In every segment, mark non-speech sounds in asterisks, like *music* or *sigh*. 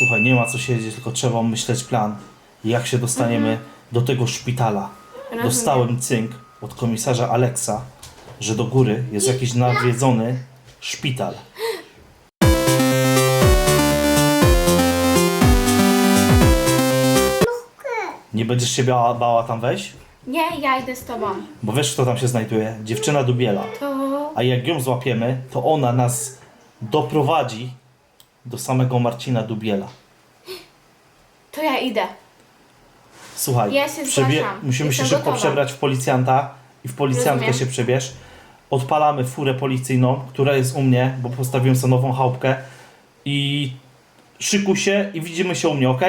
Słuchaj, nie ma co siedzieć, tylko trzeba myśleć plan. Jak się dostaniemy do tego szpitala. Rozumiem. Dostałem cynk od komisarza Aleksa, że do góry jest jakiś nawiedzony szpital. Nie będziesz się bała, bała tam wejść? Nie, ja idę z tobą. Bo wiesz, kto tam się znajduje? Dziewczyna Dubiela. To... A jak ją złapiemy, to ona nas doprowadzi do samego Marcina Dubiela. To ja idę. Słuchaj, Ja się zgłaszam. musimy Jestem się szybko gotowa. przebrać w policjanta i w policjantkę Rozumiem. się przebierz. Odpalamy furę policyjną, która jest u mnie, bo postawiłem sobie nową chałupkę i szykuj się i widzimy się u mnie, ok?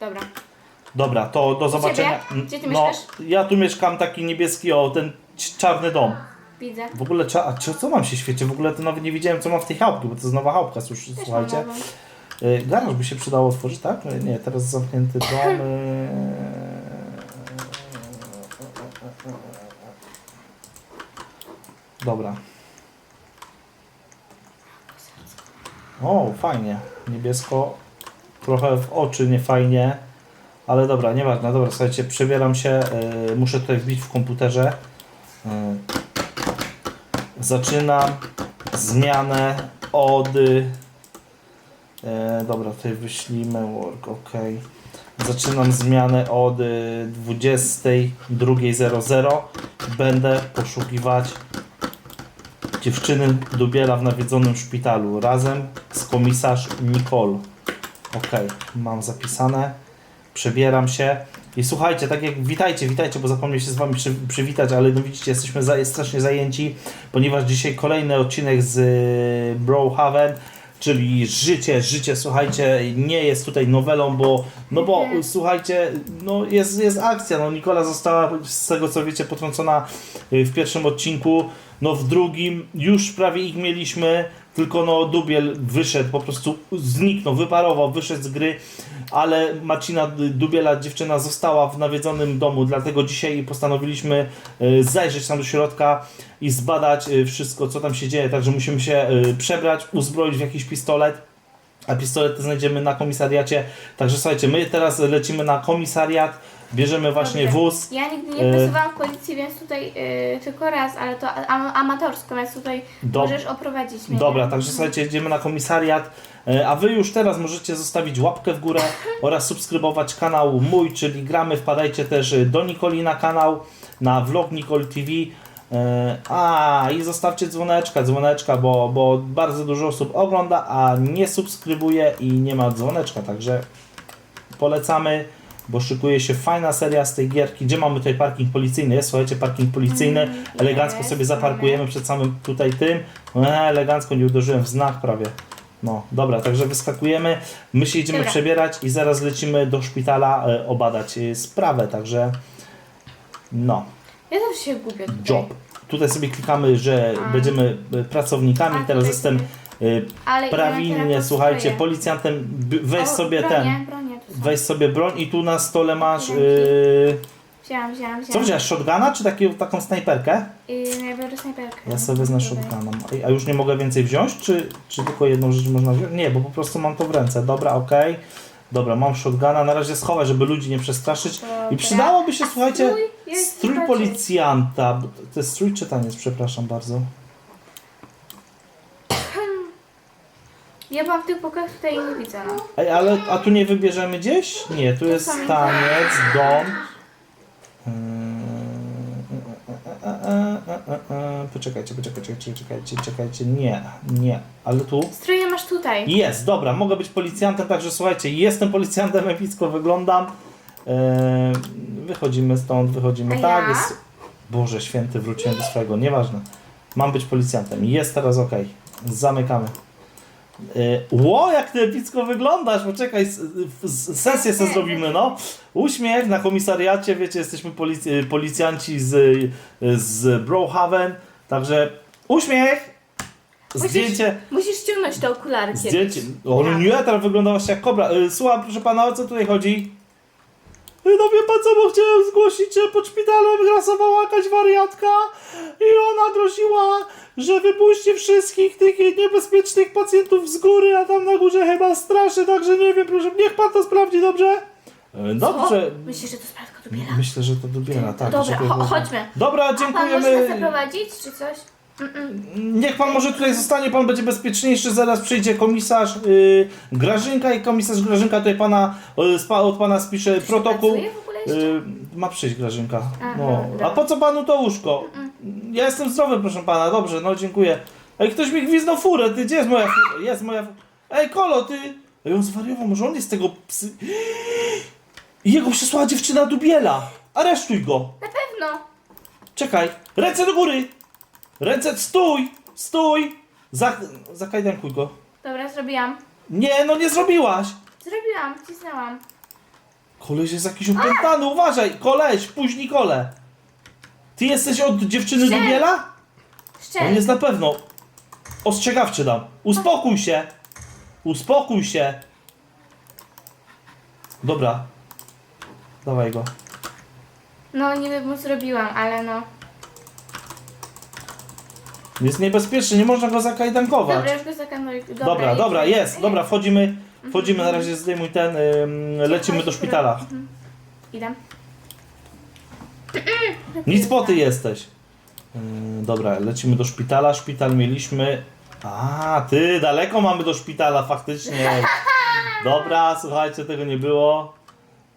Dobra. Dobra, to do zobaczenia. Gdzie ty no, mieszkasz? ja tu mieszkam taki niebieski, o, ten c- czarny dom. Widzę. W ogóle, cza- a co, co mam się świeci? W ogóle to nawet nie widziałem, co mam w tej chałupce, bo to jest nowa chałupka, słuchajcie. Y, Garaż by się przydało otworzyć, tak? Y, Nie, teraz zamknięty dom. y. Dobra. O, fajnie. Niebiesko. Trochę w oczy nie fajnie. Ale dobra, nieważne. Dobra, słuchajcie, przebieram się. y, muszę tutaj wbić w komputerze. Zaczynam zmianę od E, dobra, tutaj wyślijmy work, ok. Zaczynam zmianę od y, 22.00. Będę poszukiwać dziewczyny Dubiela w nawiedzonym szpitalu razem z komisarz Nicole. Ok, mam zapisane. Przebieram się. I słuchajcie, tak jak witajcie, witajcie, bo zapomniałem się z wami przy, przywitać, ale no widzicie, jesteśmy za, strasznie zajęci, ponieważ dzisiaj kolejny odcinek z y, Brohaven, czyli życie, życie, słuchajcie, nie jest tutaj nowelą, bo, no bo słuchajcie, no jest, jest akcja, no Nikola została z tego co wiecie potrącona y, w pierwszym odcinku, no w drugim już prawie ich mieliśmy, tylko no Dubiel wyszedł, po prostu zniknął, wyparował, wyszedł z gry, ale Marcina Dubiela, dziewczyna została w nawiedzonym domu, dlatego dzisiaj postanowiliśmy y, zajrzeć tam do środka i zbadać y, wszystko, co tam się dzieje, także musimy się y, przebrać, uzbroić w jakiś pistolet, a pistolet znajdziemy na komisariacie, także słuchajcie, my teraz lecimy na komisariat, bierzemy właśnie Dobrze. wóz, Ja nigdy nie E. pracowałam w policji, więc tutaj y, tylko raz, ale to am amatorsko, więc tutaj możesz oprowadzić mnie. Dobra, także słuchajcie, jedziemy na komisariat, e, a wy już teraz możecie zostawić łapkę w górę *laughs* oraz subskrybować kanał mój, czyli gramy, wpadajcie też e, do Nikoli na kanał, na vlog Nicole TV, E, a i zostawcie dzwoneczka, dzwoneczka, bo, bo bardzo dużo osób ogląda, a nie subskrybuje i nie ma dzwoneczka, także polecamy, bo szykuje się fajna seria z tej gierki. Gdzie mamy tutaj parking policyjny? Jest, słuchajcie, parking policyjny. Mm, Elegancko jest, sobie zaparkujemy przed samym tutaj tym. E, elegancko nie uderzyłem w znak prawie. No, dobra, także wyskakujemy. My się idziemy Dobra. przebierać i zaraz lecimy do szpitala e, obadać e, sprawę, także no, Ja zawsze się gubię tutaj. job. Tutaj sobie klikamy, że A. będziemy e, pracownikami. A, Teraz tutaj jestem e, Ale ile prawilnie, teraz słuchajcie, stoję? policjantem. B- Weź O, sobie ten. Weź sobie broń i tu na stole masz. Yy, Wzięłam, wzięłam, co wzięłam. wziąłeś? Shotguna czy taki, taką snajperkę? I ja biorę snajperkę. Ja sobie wezmę shotguna. A już nie mogę więcej wziąć? Czy, czy tylko jedną rzecz można wziąć? Nie, bo po prostu mam to w ręce. Dobra, okej. Dobra, mam shotguna. Na razie schowaj, żeby ludzi nie przestraszyć. I Dobra. przydałoby się, słuchajcie, strój? Jest strój policjanta. bo To jest strój czy taniec? Przepraszam bardzo. Ja w tych pokojach, tutaj nie widzę, no. Ej, ale a tu nie wybierzemy gdzieś? Nie, tu jest sami. taniec, dom. Yy, Poczekajcie, poczekajcie, czekajcie, czekajcie. Nie, nie, ale tu. Stroje masz tutaj. Jest, dobra, mogę być policjantem, także słuchajcie, jestem policjantem, epicko wyglądam. Yy, wychodzimy stąd, wychodzimy A tak. ja? Jest... Boże święty, wróciłem do swojego, nieważne. Mam być policjantem, jest teraz ok. Zamykamy. Yy, ło, jak ty epicko wyglądasz, poczekaj, sesję sobie zrobimy, no. Uśmiech na komisariacie, wiecie, jesteśmy polic- policjanci z, z Brohaven, także uśmiech, zdjęcie. Musisz ściągnąć te okulary kiedyś. Zdjęcie. O no nie, teraz wyglądałaś jak kobra. Słucham, proszę pana, o co tutaj chodzi? No wie pan co, bo chciałem zgłosić, że pod szpitalem grasowała jakaś wariatka i ona groziła, że wypuści wszystkich tych niebezpiecznych pacjentów z góry, a tam na górze chyba straszy, także nie wiem, proszę, niech pan to sprawdzi, dobrze? E, Dobrze. Myślisz, że to sprawka dobiera? Myślę, że to dobiera, tak. Dobra, żeby- cho- chodźmy. Dobra, A pan może nas dziękujemy. zaprowadzić, czy coś? Niech pan może tutaj zostanie, pan będzie bezpieczniejszy. Zaraz przyjdzie komisarz yy, Grażynka i komisarz Grażynka tutaj pana, yy, spa, od pana spisze protokół. Pracuje w ogóle jeszcze? Yy, ma przyjść Grażynka. Aha, No. dobra. A po co panu to łóżko? Ja jestem zdrowy, proszę pana, dobrze, no dziękuję. Ej, ktoś mi gwizdał furę, ty gdzie jest moja fura? Jest moja fu- Ej, Kolo, ty! Ej, on zwariował, może on jest tego psy... *gasps* Jego przysłała dziewczyna Dubiela. Aresztuj go. Na pewno. Czekaj, ręce do góry! Ręce, stój! Stój! Za, zakajdankuj go. Dobra, zrobiłam. Nie, no nie zrobiłaś! Zrobiłam, wcisnęłam. Koleś jest jakiś opętany, uważaj! Koleś, później kole! Ty jesteś od dziewczyny Szczer. Dubiela? Szczerze. On jest na pewno. Ostrzegawczy dam. Uspokój się! Uspokój się! Dobra. Dawaj go. No, niby mu zrobiłam, ale no. Jest niebezpieczny, nie można go zakajdankować. Dobra, już go zakanuję. Dobra, Dobra, dobra, jest, dobra, wchodzimy, wchodzimy, na razie zdejmuj ten, ym, lecimy do szpitala. Idę. *clears throat* Nic po ty jesteś. Yy, dobra, lecimy do szpitala, szpital mieliśmy... A, ty, daleko mamy do szpitala, faktycznie. *laughs* Dobra, słuchajcie, tego nie było.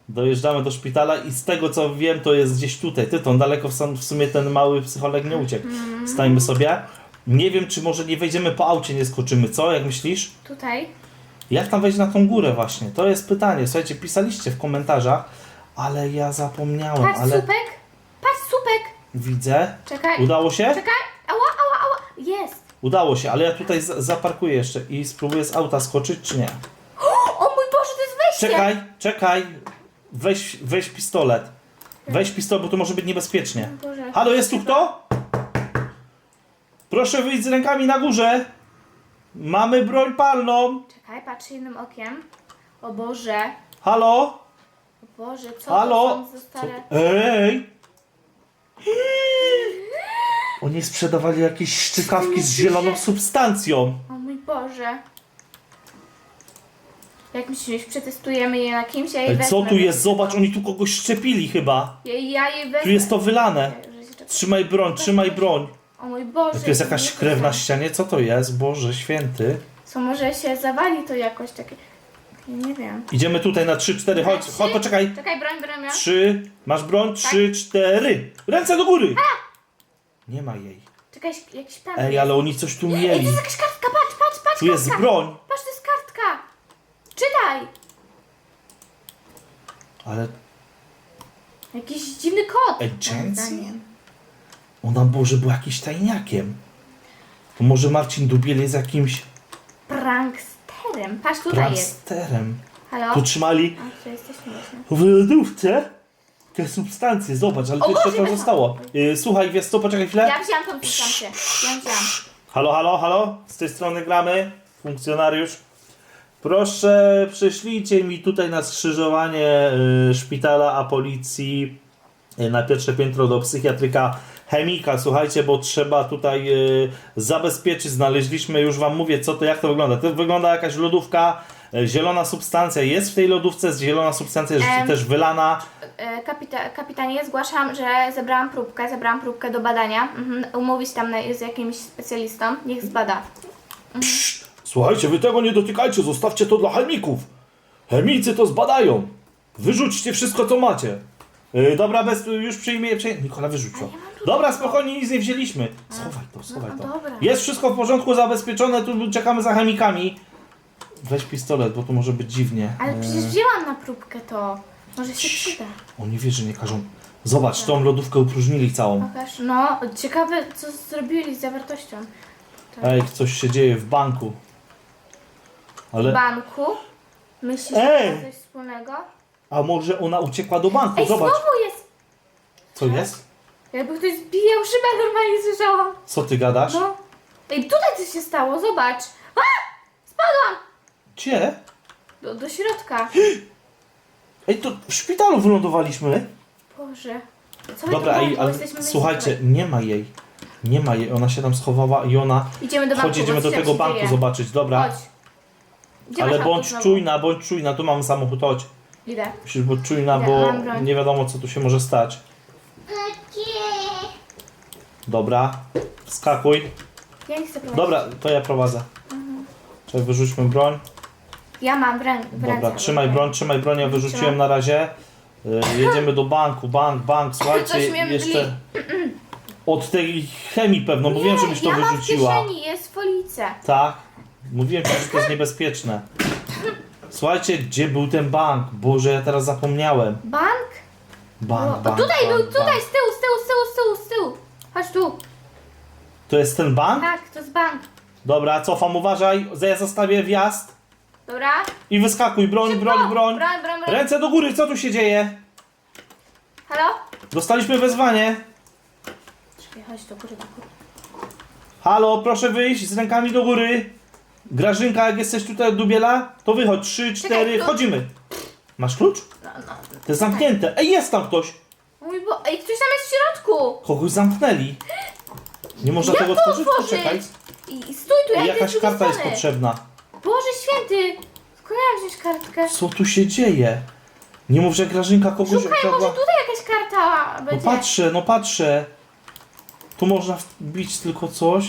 Dojeżdżamy do szpitala i z tego co wiem, to jest gdzieś tutaj. Ty, to daleko w, sam, w sumie ten mały psycholog nie uciekł. Stańmy sobie. Nie wiem, czy może nie wejdziemy po aucie, nie skoczymy, co? Jak myślisz? Tutaj. Jak tam wejść na tą górę właśnie? To jest pytanie. Słuchajcie, pisaliście w komentarzach, ale ja zapomniałem, Patrz, ale supek. Patrz, supek. widzę. Czekaj. Udało się? Czekaj. Ała, ała, ała. Jest. Udało się, ale ja tutaj z- zaparkuję jeszcze i spróbuję z auta skoczyć, czy nie? O mój Boże, to jest wejście. Czekaj, czekaj. Weź, weź pistolet. Weź pistolet, bo to może być niebezpiecznie. Boże. Halo, jest tu kto? Proszę wyjść z rękami na górze. Mamy broń palną. Czekaj, patrzę jednym okiem. O Boże. Halo? O Boże, co Halo? to są za stare... Ej! Oni sprzedawali jakieś szczykawki z zieloną substancją. O mój Boże. Jak myślisz, przetestujemy je na kimś, ja je Ej, co tu jest? Zobacz, oni tu kogoś szczepili chyba. Ja, ja je wezmę. Tu jest to wylane. Trzymaj broń, trzymaj broń. O mój Boże. Tu jest jakaś nie krew na wiem. ścianie, co to jest? Boże święty. Co może się zawali to jakoś takie... Ja nie wiem. Idziemy tutaj na 3-4, chodź, Trzy. chodź, poczekaj. Czekaj, broń, broń, broń. 3, masz broń? 3, 4. Ręce do góry! Nie ma jej. Czekaj, jakiś plan. Ej, ale oni coś tu Ej, to mieli. jest jakaś kartka, patrz, patrz, patrz, Tu jest kartka. broń. Patrz, to jest kartka. Czytaj. Ale Jakiś dziwny. Agency? moim zdaniem. ona Boże była jakiś tajniakiem. To może Marcin Dubiel jest jakimś Pranksterem. Patrz, tutaj jest. pranksterem. Halo? Tu trzymali A, tu jesteśmy właśnie. w lodówce te substancje, zobacz, ale O to jeszcze Boże, zostało. Yy, słuchaj, wiesz co, poczekaj chwilę. Ja wziąłam tą substancję. Ja wziąłam. Halo, halo, halo? Z tej strony gramy. Funkcjonariusz. Proszę, przyślijcie mi tutaj na skrzyżowanie y, szpitala, a policji y, na pierwsze piętro do psychiatryka chemika. Słuchajcie, bo trzeba tutaj y, zabezpieczyć. Znaleźliśmy, już wam mówię, co to, jak to wygląda. To wygląda jakaś lodówka, zielona substancja jest w tej lodówce, zielona substancja jest Em. też wylana. Kapita, kapitanie, zgłaszam, że zebrałam próbkę, zebrałam próbkę do badania. Mhm. Umówić tam z jakimś specjalistą. Niech zbada. Słuchajcie, wy tego nie dotykajcie, zostawcie to dla chemików. Chemicy to zbadają. Wyrzućcie wszystko, co macie. Yy, dobra, bez, już przyjmie, przyjmie. Nikola, to. Tu Dobra, spokojnie, nic nie wzięliśmy. Schowaj to, schowaj no to. dobra. Jest wszystko w porządku, zabezpieczone, tu czekamy za chemikami. Weź pistolet, bo to może być dziwnie. Ale Yy, przecież wzięłam na próbkę to. Może się przyda. Oni wie, że nie każą. Zobacz, tą lodówkę upróżnili całą. Pokaż. No, ciekawe co zrobili z zawartością. Ej, coś się dzieje w banku. W Ale, banku. Myślisz, Ej! że to coś wspólnego? a może ona uciekła do banku, Ej, zobacz. znowu jest! Co jest? Jakby ktoś zbijał szybę, normalnie słyszałam. Co ty gadasz? No. Ej, tutaj coś się stało, zobacz. A! Spadłam! Gdzie? Do, do środka. *gasps* Ej, to w szpitalu wylądowaliśmy. Boże. Co my Dobra, tu ej, mamy? ale Jesteśmy słuchajcie, nie ma jej. Nie ma jej, ona się tam schowała i ona... Idziemy do banku. Chodź, bo do coś tego się banku dzieje. zobaczyć, dobra. Chodź. Gdzie Ale masz auto bądź znowu? czujna, bądź czujna, tu mamy samochód, chodź. Idę. Musisz być czujna, bo mam broń. nie wiadomo co tu się może stać. Dobra, skakuj. Ja nie chcę prowadzić. Dobra, to ja prowadzę. Czekaj, wyrzućmy broń. Ja mam ręce. Dobra, trzymaj broń, trzymaj broń, ja wyrzuciłem Trzymam. na razie. Y, Jedziemy do banku, bank, bank, *laughs* słuchajcie, Coś mnie jeszcze od tej chemii pewno, mówiłem, żebyś to ja wyrzuciła. mam w kieszeni, jest folice. Tak, mówiłem ci, że to jest niebezpieczne. Słuchajcie, gdzie był ten bank? Boże, ja teraz zapomniałem. Bank? Bank, O, bank, tutaj bank, był, tutaj, bank. z tyłu, z tyłu, z tyłu, z tyłu, z tyłu. Chodź tu. To jest ten bank? Tak, to jest bank. Dobra, cofam, uważaj, ja zostawię wjazd Dobra. i wyskakuj, broń, Szybko. broń, broń. Broń, broń, broń. Ręce do góry, co tu się dzieje? Halo? Dostaliśmy wezwanie. Czekaj, chodź do góry, do góry. Halo, proszę wyjść z rękami do góry. Grażynka, jak jesteś tutaj od Dubiela, to wychodź. Trzy, cztery, klucz. wchodzimy. Masz klucz? No, no. To jest zamknięte. Ej, jest tam ktoś. Mój bo... Ej, ktoś tam jest w środku. Kogoś zamknęli. Nie można Jak tego to otworzyć? otworzyć? Poczekaj. I, i stój tu, ja Ej, idę z jakaś drugiej karta jest strony. potrzebna. Boże święty. Skąd ja wziąć kartkę? Co tu się dzieje? Nie mów, że Grażynka kogoś Szukaj, może tutaj jakaś karta No będzie. patrzę, no patrzę. Tu można wbić tylko coś,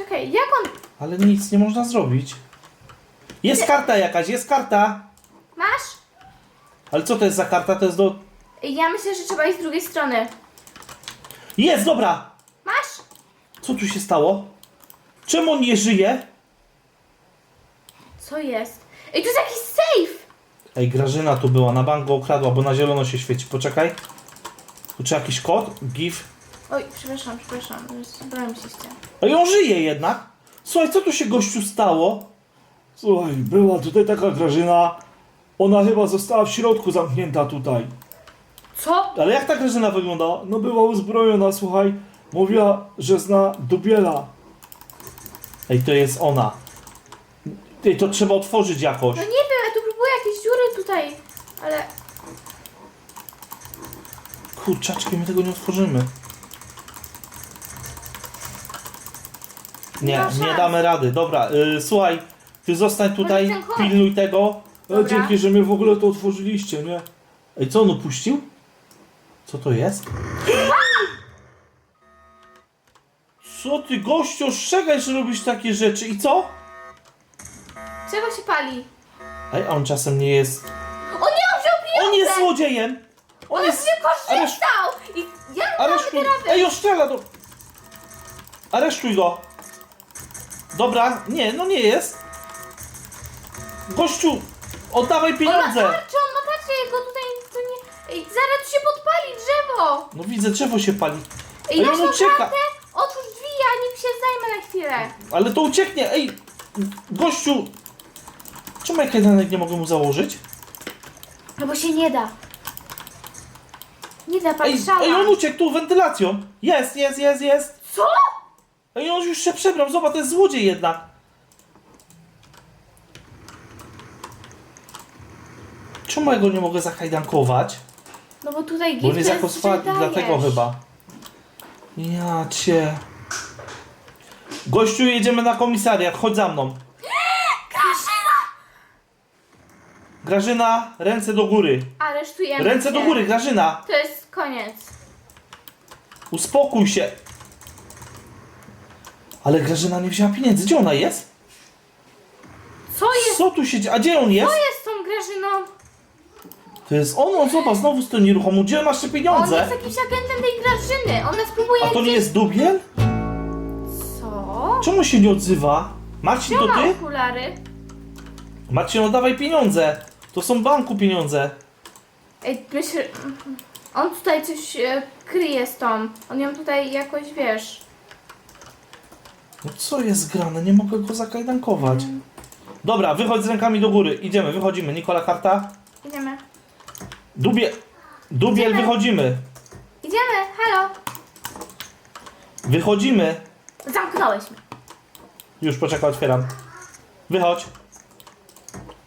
Czekaj, jak on... ale nic nie można zrobić. Jest karta jakaś, jest karta. Masz? Ale co to jest za karta? To jest do... Ja myślę, że trzeba iść z drugiej strony. Jest, dobra! Masz? Co tu się stało? Czemu on nie żyje? Co jest? Ej, tu jest jakiś safe! Ej, Grażyna tu była, na bank go okradła, bo na zielono się świeci. Poczekaj. Tu czy jakiś kod? GIF. Oj, przepraszam, przepraszam. Brałem się ścian. Ej, on żyje jednak. Słuchaj, co tu się gościu stało? Słuchaj, była tutaj taka Grażyna. Ona chyba została w środku zamknięta tutaj. Co? Ale jak ta Grażyna wyglądała? No była uzbrojona, słuchaj. Mówiła, że zna Dubiela. Ej, to jest ona. Ej, to trzeba otworzyć jakoś. No nie wiem, ja tu próbuję jakieś dziury tutaj. Ale... Kurczaczki, my tego nie otworzymy. Nie, ma nie szans. damy rady. Dobra, y, słuchaj, ty zostań tutaj, ten pilnuj tego. E, Dobra. dzięki, że mnie w ogóle to otworzyliście, nie? Ej, co on upuścił? Co to jest? Co ty, gościu, ostrzegaj, że robisz takie rzeczy i co? Czego się pali? Ej, a on czasem nie jest... O nie, on wziął pieniądze! On jest złodziejem! On On jest... się korzystał! I ja Aresztuj! teraz... Ej, ostrzela do... Aresztuj go! Dobra, nie, no nie jest. Gościu, oddawaj pieniądze! tarczę, on ma tarczę, jego tutaj to nie... Ej, zaraz tu się podpali drzewo! No widzę, drzewo się pali. Ej, Ej, dasz on ucieka. kartę? Otwórz drzwi, ja nim się zajmę na chwilę. Ale to ucieknie, ej! Gościu! Czemu ja kajdanek nie mogę mu założyć? No bo się nie da. Nie da, Ej, patrzała. ej, on uciekł tu wentylacją! Jest, jest, jest, jest! Co? Już się przebrał, zobacz, to jest złodziej jednak! Czemu ja go nie mogę zakajdankować? No bo tutaj Bo gift swat, dajesz. dlatego chyba. Ja cię. Gościu, jedziemy na komisariat, chodź za mną. Grażyna! Grażyna, ręce do góry. Aresztujemy Ręce cię. do góry, Grażyna. To jest koniec. Uspokój się. Ale Grażyna nie wzięła pieniędzy. Gdzie ona jest? Co jest? Co tu się dzieje? A gdzie on jest? Co jest z tą Grażyną? To jest on, on zobacz, znowu stoi nieruchomo. Gdzie masz te On pieniądze? jest jakimś agentem tej Grażyny. On nas próbuje A to nie jest Dubiel? Co? Czemu się nie odzywa? Marcin, Kto to ma ty? okulary? Marcin, oddawaj pieniądze. To są banku pieniądze. Ej, myślę... On tutaj coś e, kryje z tą. On ją tutaj jakoś, wiesz... No co jest grane? Nie mogę go zakajdankować. Dobra, wychodź z rękami do góry. Idziemy, wychodzimy. Nikola karta. Idziemy. Dubie... Dubiel, Idziemy. wychodzimy. Idziemy, halo. Wychodzimy. Zamknąłeś mnie. Już, poczekaj, otwieram. Wychodź.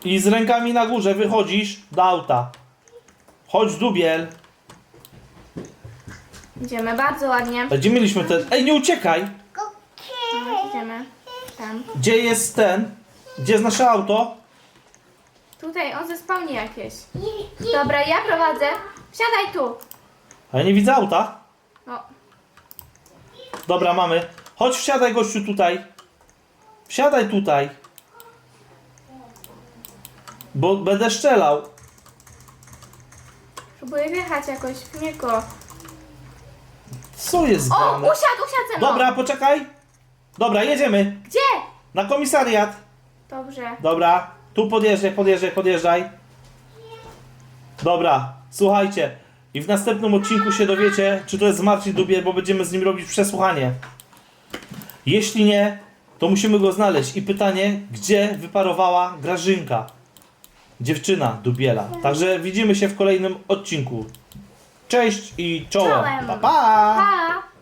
I z rękami na górze wychodzisz do auta. Chodź dubiel. Idziemy bardzo ładnie. Gdzie mieliśmy ten... Ej, nie uciekaj! Gdzie jest ten? Gdzie jest nasze auto? Tutaj on zespałni jakieś. Dobra, ja prowadzę. Wsiadaj tu. A ja nie widzę auta. No, Dobra, mamy. Chodź, wsiadaj gościu tutaj. Wsiadaj tutaj. Bo będę strzelał. próbuję wjechać jakoś w niego. Co jest O, grane? usiadł, usiadł ze mną. Dobra, poczekaj. Dobra, jedziemy. Gdzie? Na komisariat. Dobrze. Dobra, tu podjeżdżaj, podjeżdżaj, podjeżdżaj. Dobra, słuchajcie. I w następnym odcinku się dowiecie, czy to jest Marcin Dubiel, bo będziemy z nim robić przesłuchanie. Jeśli nie, to musimy go znaleźć. I pytanie, gdzie wyparowała Grażynka? Dziewczyna Dubiela. Także widzimy się w kolejnym odcinku. Cześć i czołem. Czołem. Pa, pa! Pa!